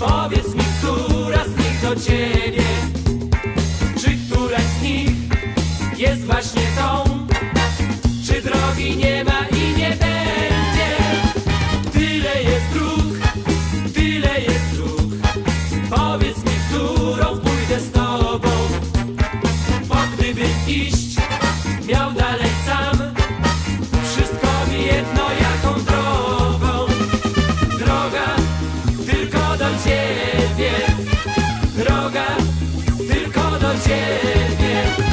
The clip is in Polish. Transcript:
Powiedz mi, która z nich do ciebie? Czy któraś z nich jest właśnie tą? Czy drogi nie ma noches bien.